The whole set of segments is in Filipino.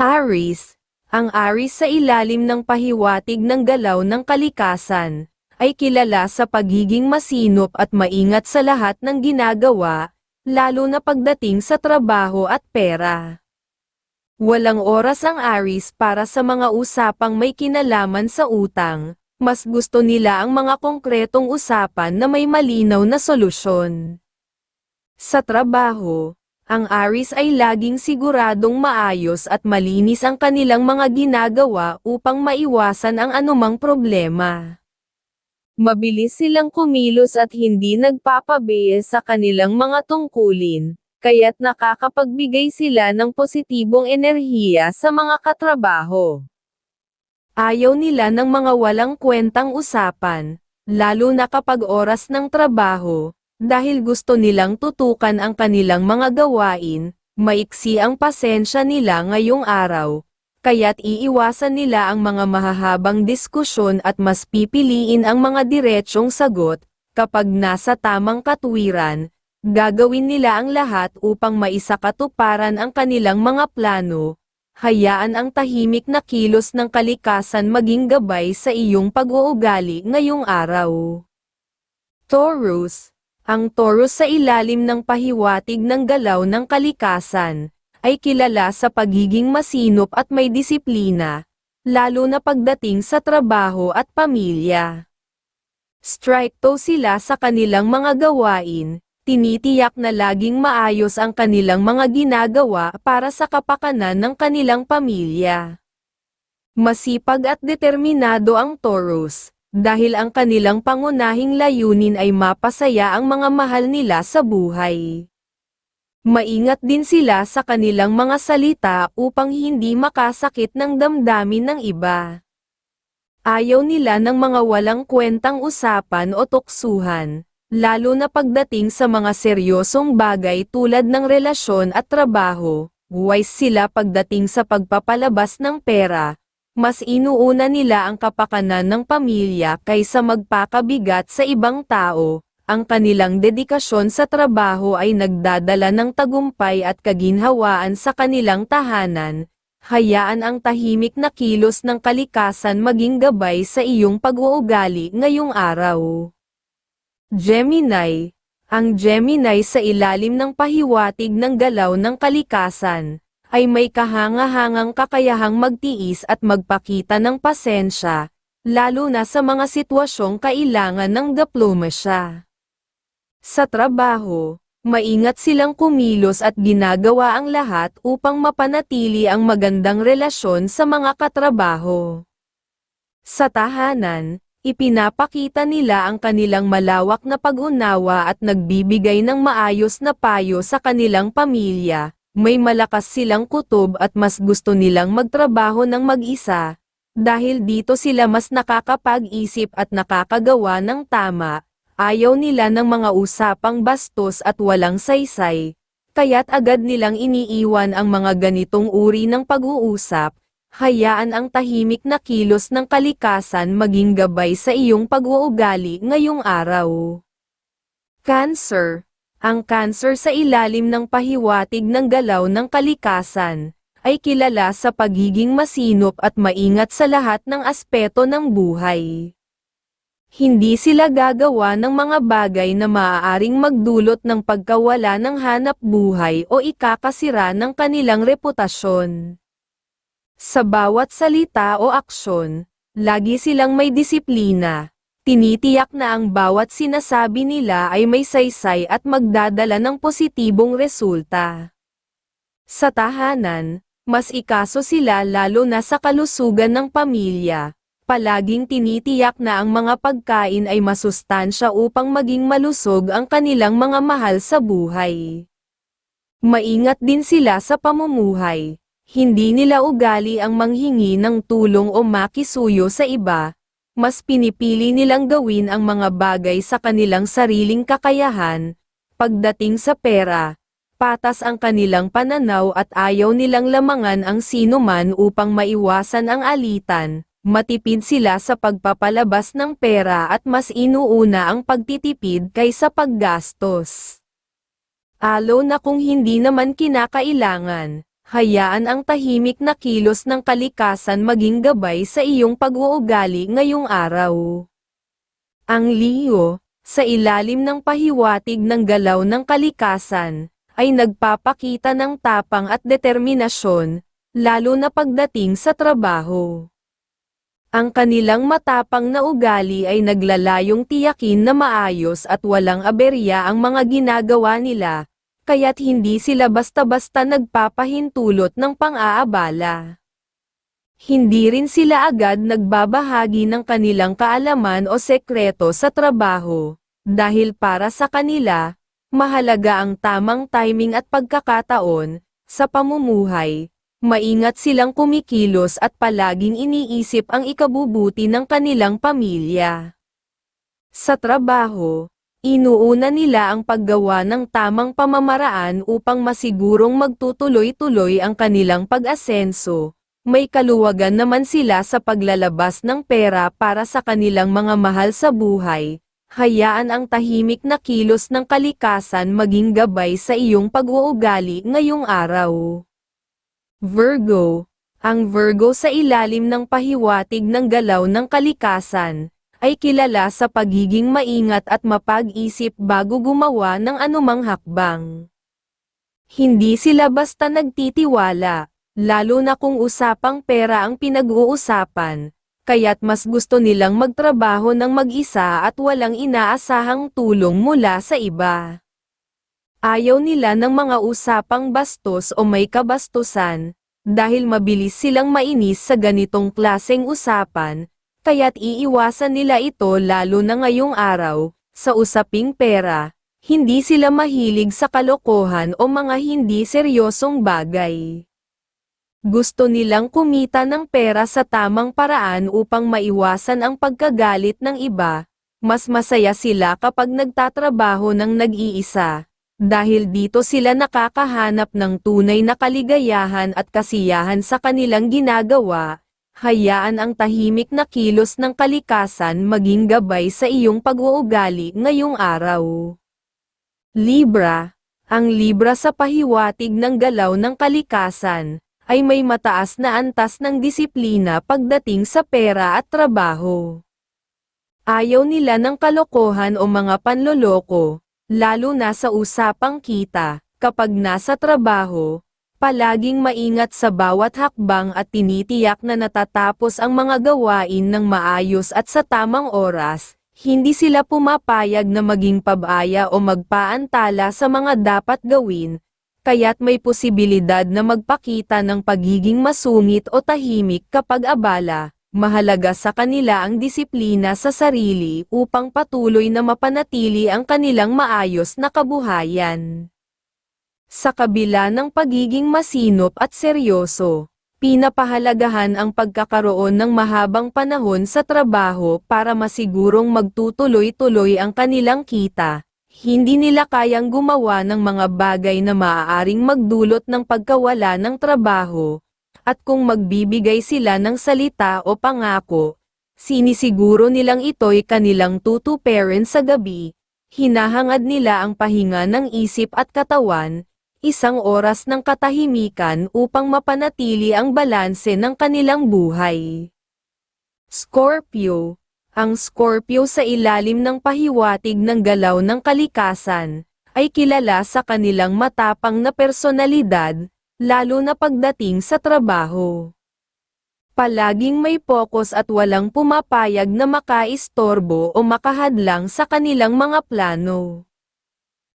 Aris, ang Aris sa ilalim ng pahiwatig ng galaw ng kalikasan, ay kilala sa pagiging masinop at maingat sa lahat ng ginagawa, lalo na pagdating sa trabaho at pera. Walang oras ang Aris para sa mga usapang may kinalaman sa utang, mas gusto nila ang mga konkretong usapan na may malinaw na solusyon. Sa trabaho, ang Aris ay laging siguradong maayos at malinis ang kanilang mga ginagawa upang maiwasan ang anumang problema. Mabilis silang kumilos at hindi nagpapabiya sa kanilang mga tungkulin, kaya't nakakapagbigay sila ng positibong enerhiya sa mga katrabaho. Ayaw nila ng mga walang kwentang usapan, lalo na kapag oras ng trabaho, dahil gusto nilang tutukan ang kanilang mga gawain, maiksi ang pasensya nila ngayong araw, kaya't iiwasan nila ang mga mahahabang diskusyon at mas pipiliin ang mga diretsyong sagot, kapag nasa tamang katwiran, gagawin nila ang lahat upang maisakatuparan ang kanilang mga plano, hayaan ang tahimik na kilos ng kalikasan maging gabay sa iyong pag-uugali ngayong araw. Taurus, ang Taurus sa ilalim ng pahiwatig ng galaw ng kalikasan, ay kilala sa pagiging masinop at may disiplina, lalo na pagdating sa trabaho at pamilya. Strikto sila sa kanilang mga gawain, tinitiyak na laging maayos ang kanilang mga ginagawa para sa kapakanan ng kanilang pamilya. Masipag at determinado ang Taurus, dahil ang kanilang pangunahing layunin ay mapasaya ang mga mahal nila sa buhay. Maingat din sila sa kanilang mga salita upang hindi makasakit ng damdamin ng iba. Ayaw nila ng mga walang kwentang usapan o tuksuhan, lalo na pagdating sa mga seryosong bagay tulad ng relasyon at trabaho, wise sila pagdating sa pagpapalabas ng pera, mas inuuna nila ang kapakanan ng pamilya kaysa magpakabigat sa ibang tao, ang kanilang dedikasyon sa trabaho ay nagdadala ng tagumpay at kaginhawaan sa kanilang tahanan, hayaan ang tahimik na kilos ng kalikasan maging gabay sa iyong pag-uugali ngayong araw. Gemini. Ang Gemini sa ilalim ng pahiwatig ng galaw ng kalikasan, ay may kahanga-hangang kakayahang magtiis at magpakita ng pasensya, lalo na sa mga sitwasyong kailangan ng diplomasya. Sa trabaho, maingat silang kumilos at ginagawa ang lahat upang mapanatili ang magandang relasyon sa mga katrabaho. Sa tahanan, ipinapakita nila ang kanilang malawak na pag-unawa at nagbibigay ng maayos na payo sa kanilang pamilya, may malakas silang kutob at mas gusto nilang magtrabaho ng mag-isa, dahil dito sila mas nakakapag-isip at nakakagawa ng tama, Ayaw nila ng mga usapang bastos at walang saysay, kaya't agad nilang iniiwan ang mga ganitong uri ng pag-uusap, hayaan ang tahimik na kilos ng kalikasan maging gabay sa iyong pag-uugali ngayong araw. Cancer Ang cancer sa ilalim ng pahiwatig ng galaw ng kalikasan, ay kilala sa pagiging masinop at maingat sa lahat ng aspeto ng buhay. Hindi sila gagawa ng mga bagay na maaaring magdulot ng pagkawala ng hanap buhay o ikakasira ng kanilang reputasyon. Sa bawat salita o aksyon, lagi silang may disiplina. Tinitiyak na ang bawat sinasabi nila ay may saysay at magdadala ng positibong resulta. Sa tahanan, mas ikaso sila lalo na sa kalusugan ng pamilya, palaging tinitiyak na ang mga pagkain ay masustansya upang maging malusog ang kanilang mga mahal sa buhay. Maingat din sila sa pamumuhay. Hindi nila ugali ang manghingi ng tulong o makisuyo sa iba. Mas pinipili nilang gawin ang mga bagay sa kanilang sariling kakayahan. Pagdating sa pera, patas ang kanilang pananaw at ayaw nilang lamangan ang sino man upang maiwasan ang alitan matipid sila sa pagpapalabas ng pera at mas inuuna ang pagtitipid kaysa paggastos. Alo na kung hindi naman kinakailangan, hayaan ang tahimik na kilos ng kalikasan maging gabay sa iyong pag-uugali ngayong araw. Ang Leo, sa ilalim ng pahiwatig ng galaw ng kalikasan, ay nagpapakita ng tapang at determinasyon, lalo na pagdating sa trabaho. Ang kanilang matapang na ugali ay naglalayong tiyakin na maayos at walang aberya ang mga ginagawa nila, kaya't hindi sila basta-basta nagpapahintulot ng pang-aabala. Hindi rin sila agad nagbabahagi ng kanilang kaalaman o sekreto sa trabaho, dahil para sa kanila, mahalaga ang tamang timing at pagkakataon, sa pamumuhay, maingat silang kumikilos at palaging iniisip ang ikabubuti ng kanilang pamilya. Sa trabaho, inuuna nila ang paggawa ng tamang pamamaraan upang masigurong magtutuloy-tuloy ang kanilang pag-asenso. May kaluwagan naman sila sa paglalabas ng pera para sa kanilang mga mahal sa buhay. Hayaan ang tahimik na kilos ng kalikasan maging gabay sa iyong pag-uugali ngayong araw. Virgo, ang Virgo sa ilalim ng pahiwatig ng galaw ng kalikasan, ay kilala sa pagiging maingat at mapag-isip bago gumawa ng anumang hakbang. Hindi sila basta nagtitiwala, lalo na kung usapang pera ang pinag-uusapan, kaya't mas gusto nilang magtrabaho ng mag-isa at walang inaasahang tulong mula sa iba. Ayaw nila ng mga usapang bastos o may kabastusan, dahil mabilis silang mainis sa ganitong klaseng usapan, kaya't iiwasan nila ito lalo na ngayong araw, sa usaping pera, hindi sila mahilig sa kalokohan o mga hindi seryosong bagay. Gusto nilang kumita ng pera sa tamang paraan upang maiwasan ang pagkagalit ng iba, mas masaya sila kapag nagtatrabaho ng nag-iisa dahil dito sila nakakahanap ng tunay na kaligayahan at kasiyahan sa kanilang ginagawa, hayaan ang tahimik na kilos ng kalikasan maging gabay sa iyong pag-uugali ngayong araw. Libra, ang Libra sa pahiwatig ng galaw ng kalikasan, ay may mataas na antas ng disiplina pagdating sa pera at trabaho. Ayaw nila ng kalokohan o mga panloloko, lalo na sa usapang kita, kapag nasa trabaho, palaging maingat sa bawat hakbang at tinitiyak na natatapos ang mga gawain ng maayos at sa tamang oras, hindi sila pumapayag na maging pabaya o magpaantala sa mga dapat gawin, kaya't may posibilidad na magpakita ng pagiging masungit o tahimik kapag abala, mahalaga sa kanila ang disiplina sa sarili upang patuloy na mapanatili ang kanilang maayos na kabuhayan. Sa kabila ng pagiging masinop at seryoso, pinapahalagahan ang pagkakaroon ng mahabang panahon sa trabaho para masigurong magtutuloy-tuloy ang kanilang kita. Hindi nila kayang gumawa ng mga bagay na maaaring magdulot ng pagkawala ng trabaho, at kung magbibigay sila ng salita o pangako, sinisiguro nilang ito'y kanilang tutuperin sa gabi, hinahangad nila ang pahinga ng isip at katawan, isang oras ng katahimikan upang mapanatili ang balanse ng kanilang buhay. Scorpio Ang Scorpio sa ilalim ng pahiwatig ng galaw ng kalikasan, ay kilala sa kanilang matapang na personalidad, lalo na pagdating sa trabaho. Palaging may focus at walang pumapayag na makaistorbo o makahadlang sa kanilang mga plano.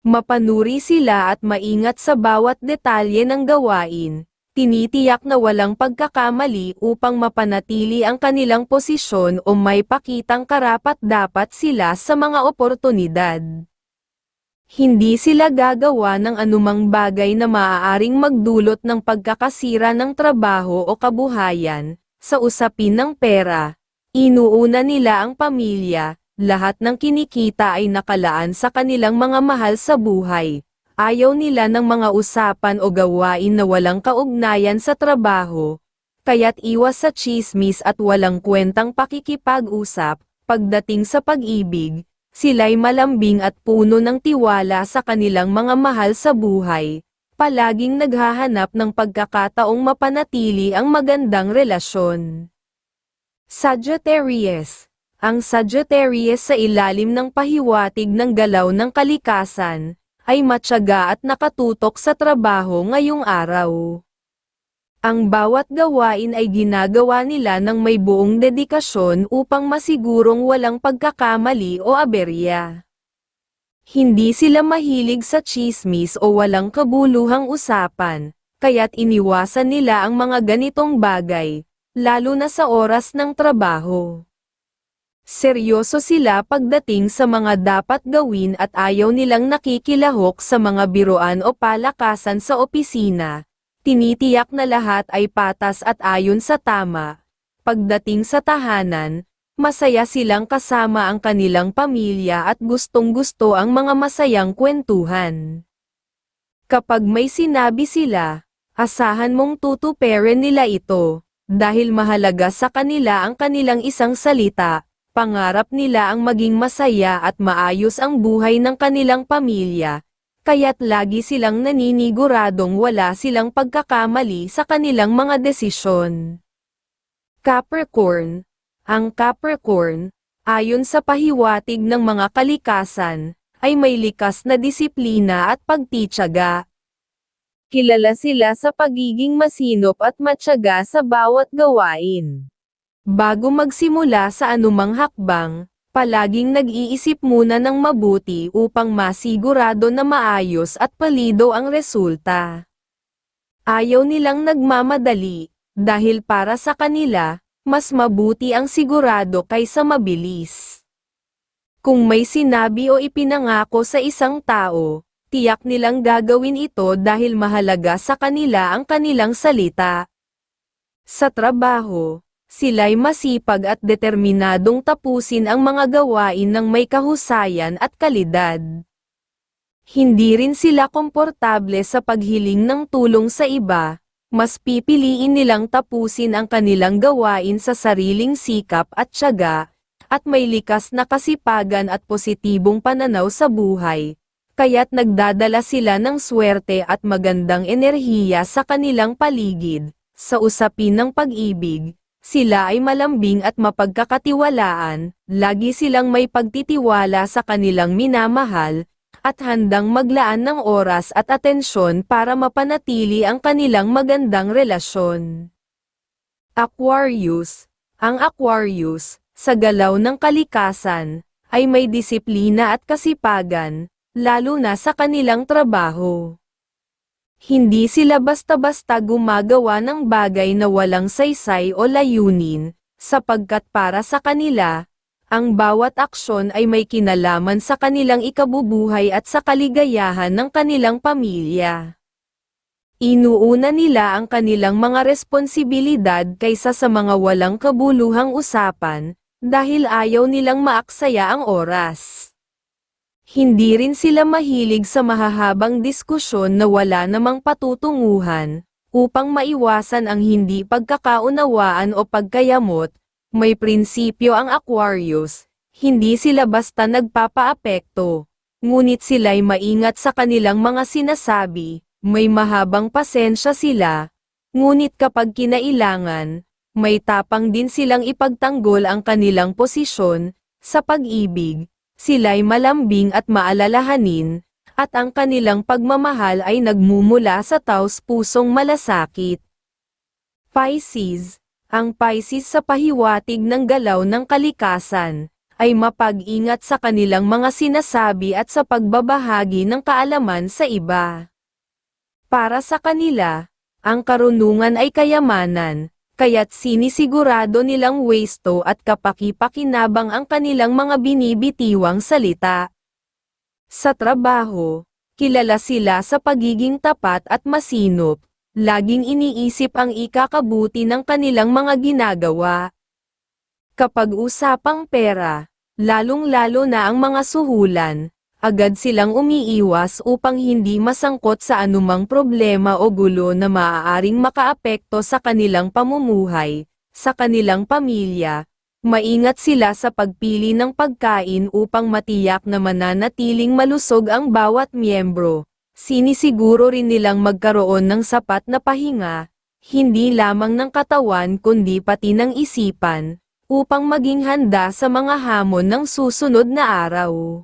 Mapanuri sila at maingat sa bawat detalye ng gawain, tinitiyak na walang pagkakamali upang mapanatili ang kanilang posisyon o may pakitang karapat-dapat sila sa mga oportunidad. Hindi sila gagawa ng anumang bagay na maaaring magdulot ng pagkakasira ng trabaho o kabuhayan, sa usapin ng pera. Inuuna nila ang pamilya, lahat ng kinikita ay nakalaan sa kanilang mga mahal sa buhay. Ayaw nila ng mga usapan o gawain na walang kaugnayan sa trabaho, kaya't iwas sa chismis at walang kwentang pakikipag-usap, pagdating sa pag-ibig, sila'y malambing at puno ng tiwala sa kanilang mga mahal sa buhay. palaging naghahanap ng pagkakataong mapanatili ang magandang relasyon. Sagittarius Ang Sagittarius sa ilalim ng pahiwatig ng galaw ng kalikasan, ay matyaga at nakatutok sa trabaho ngayong araw. Ang bawat gawain ay ginagawa nila ng may buong dedikasyon upang masigurong walang pagkakamali o aberya. Hindi sila mahilig sa chismis o walang kabuluhang usapan, kaya't iniwasan nila ang mga ganitong bagay, lalo na sa oras ng trabaho. Seryoso sila pagdating sa mga dapat gawin at ayaw nilang nakikilahok sa mga biroan o palakasan sa opisina. Tinitiyak na lahat ay patas at ayon sa tama. Pagdating sa tahanan, masaya silang kasama ang kanilang pamilya at gustong-gusto ang mga masayang kwentuhan. Kapag may sinabi sila, asahan mong tutuperin nila ito, dahil mahalaga sa kanila ang kanilang isang salita, pangarap nila ang maging masaya at maayos ang buhay ng kanilang pamilya, kaya't lagi silang naniniguradong wala silang pagkakamali sa kanilang mga desisyon. Capricorn Ang Capricorn, ayon sa pahiwatig ng mga kalikasan, ay may likas na disiplina at pagtityaga. Kilala sila sa pagiging masinop at matyaga sa bawat gawain. Bago magsimula sa anumang hakbang, palaging nag-iisip muna ng mabuti upang masigurado na maayos at palido ang resulta. Ayaw nilang nagmamadali, dahil para sa kanila, mas mabuti ang sigurado kaysa mabilis. Kung may sinabi o ipinangako sa isang tao, tiyak nilang gagawin ito dahil mahalaga sa kanila ang kanilang salita. Sa trabaho, sila'y masipag at determinadong tapusin ang mga gawain ng may kahusayan at kalidad. Hindi rin sila komportable sa paghiling ng tulong sa iba, mas pipiliin nilang tapusin ang kanilang gawain sa sariling sikap at tiyaga, at may likas na kasipagan at positibong pananaw sa buhay, kaya't nagdadala sila ng swerte at magandang enerhiya sa kanilang paligid, sa usapin ng pag-ibig, sila ay malambing at mapagkakatiwalaan, lagi silang may pagtitiwala sa kanilang minamahal, at handang maglaan ng oras at atensyon para mapanatili ang kanilang magandang relasyon. Aquarius Ang Aquarius, sa galaw ng kalikasan, ay may disiplina at kasipagan, lalo na sa kanilang trabaho. Hindi sila basta-basta gumagawa ng bagay na walang saysay o layunin, sapagkat para sa kanila, ang bawat aksyon ay may kinalaman sa kanilang ikabubuhay at sa kaligayahan ng kanilang pamilya. Inuuna nila ang kanilang mga responsibilidad kaysa sa mga walang kabuluhang usapan, dahil ayaw nilang maaksaya ang oras. Hindi rin sila mahilig sa mahahabang diskusyon na wala namang patutunguhan, upang maiwasan ang hindi pagkakaunawaan o pagkayamot, may prinsipyo ang Aquarius, hindi sila basta nagpapaapekto, ngunit sila'y maingat sa kanilang mga sinasabi, may mahabang pasensya sila, ngunit kapag kinailangan, may tapang din silang ipagtanggol ang kanilang posisyon, sa pag-ibig, sila'y malambing at maalalahanin, at ang kanilang pagmamahal ay nagmumula sa taos pusong malasakit. Pisces Ang Pisces sa pahiwatig ng galaw ng kalikasan, ay mapag-ingat sa kanilang mga sinasabi at sa pagbabahagi ng kaalaman sa iba. Para sa kanila, ang karunungan ay kayamanan, kaya't sinisigurado nilang westo at kapaki-pakinabang ang kanilang mga binibitiwang salita. Sa trabaho, kilala sila sa pagiging tapat at masinop, laging iniisip ang ikakabuti ng kanilang mga ginagawa. Kapag usapang pera, lalong-lalo na ang mga suhulan, agad silang umiiwas upang hindi masangkot sa anumang problema o gulo na maaaring makaapekto sa kanilang pamumuhay, sa kanilang pamilya. Maingat sila sa pagpili ng pagkain upang matiyak na mananatiling malusog ang bawat miyembro, Sinisiguro rin nilang magkaroon ng sapat na pahinga, hindi lamang ng katawan kundi pati ng isipan, upang maging handa sa mga hamon ng susunod na araw.